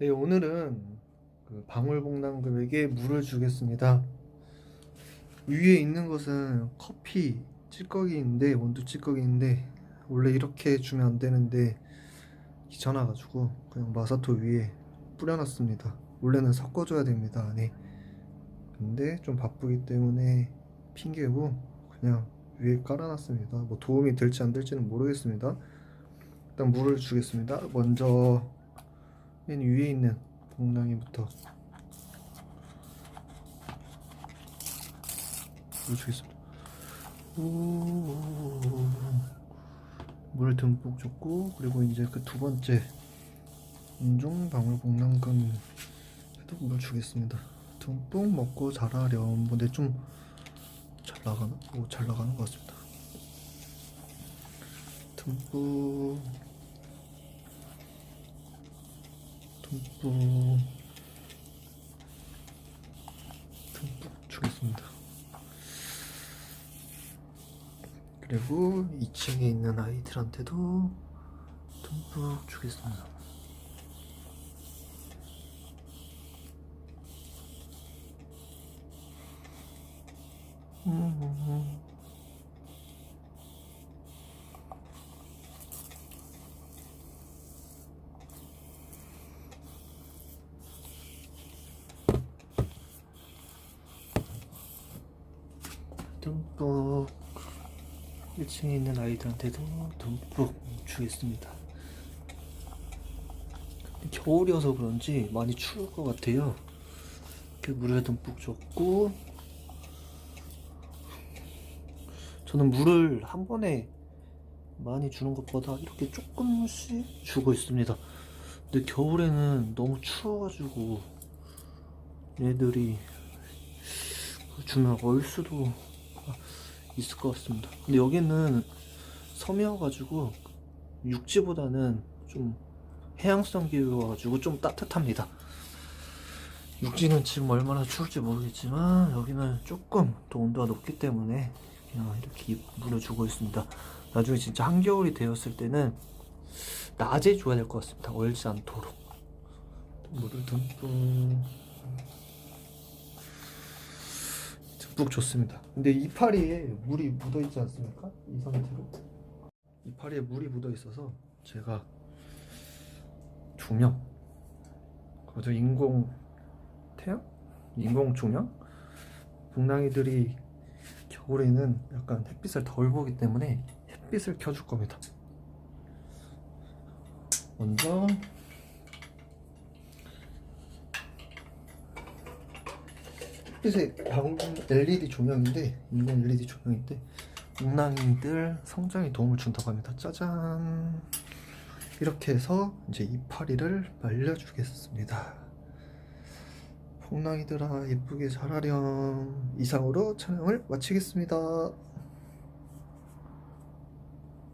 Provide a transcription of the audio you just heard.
네, 오늘은 그 방울복랑금에게 물을 주겠습니다. 위에 있는 것은 커피 찌꺼기인데 원두 찌꺼기인데 원래 이렇게 주면 안 되는데 귀찮아가지고 그냥 마사토 위에 뿌려놨습니다. 원래는 섞어줘야 됩니다 안에. 근데 좀 바쁘기 때문에 핑계고 그냥 위에 깔아놨습니다. 뭐 도움이 될지 안 될지는 모르겠습니다. 일단 물을 주겠습니다. 먼저 맨 위에 있는 봉랑이부터 물 주겠습니다. 오, 물 듬뿍 줬고 그리고 이제 그 두 번째 인종 방울 봉랑금 에도 물 주겠습니다. 듬뿍 먹고 자라렴. 근데 좀 잘 나가나? 오, 잘 나가는 것 같습니다. 듬뿍 듬뿍 듬뿍 주겠습니다. 그리고 2층에 있는 아이들한테도 듬뿍 주겠습니다. 음. 듬뿍 1층에 있는 아이들한테도 듬뿍 주겠습니다. 겨울이어서 그런지 많이 추울 것 같아요. 이렇게 물에 듬뿍 줬고 저는 물을 한 번에 많이 주는 것보다 이렇게 조금씩 주고 있습니다. 근데 겨울에는 너무 추워가지고 얘들이 주면 얼 수도 있을 것 같습니다. 근데 여기는 섬이어가지고 육지보다는 좀 해양성 기후여가지고 좀 따뜻합니다. 육지는 지금 얼마나 추울지 모르겠지만 여기는 조금 더 온도가 높기 때문에 그냥 이렇게 물을 주고 있습니다. 나중에 진짜 한겨울이 되었을 때는 낮에 줘야 될 것 같습니다. 얼지 않도록 물을 듬뿍 듬뿍 줬습니다. 근데 이파리에 물이 묻어 있지 않습니까? 이 상태로 이파리에 물이 묻어 있어서 제가 두 명, 그래도 인공 태양, 인공 조명, 북랑이들이 겨울에는 약간 햇빛을 덜 보기 때문에 햇빛을 켜줄 겁니다. 먼저 햇빛에 방금 LED 조명인데 인공 LED 조명인데 웅랑이들 성장에 도움을 준다고 합니다. 짜잔 이렇게 해서 이제 이파리를 말려주겠습니다. 폭랑이들아 예쁘게 자라렴 이상으로 촬영을 마치겠습니다.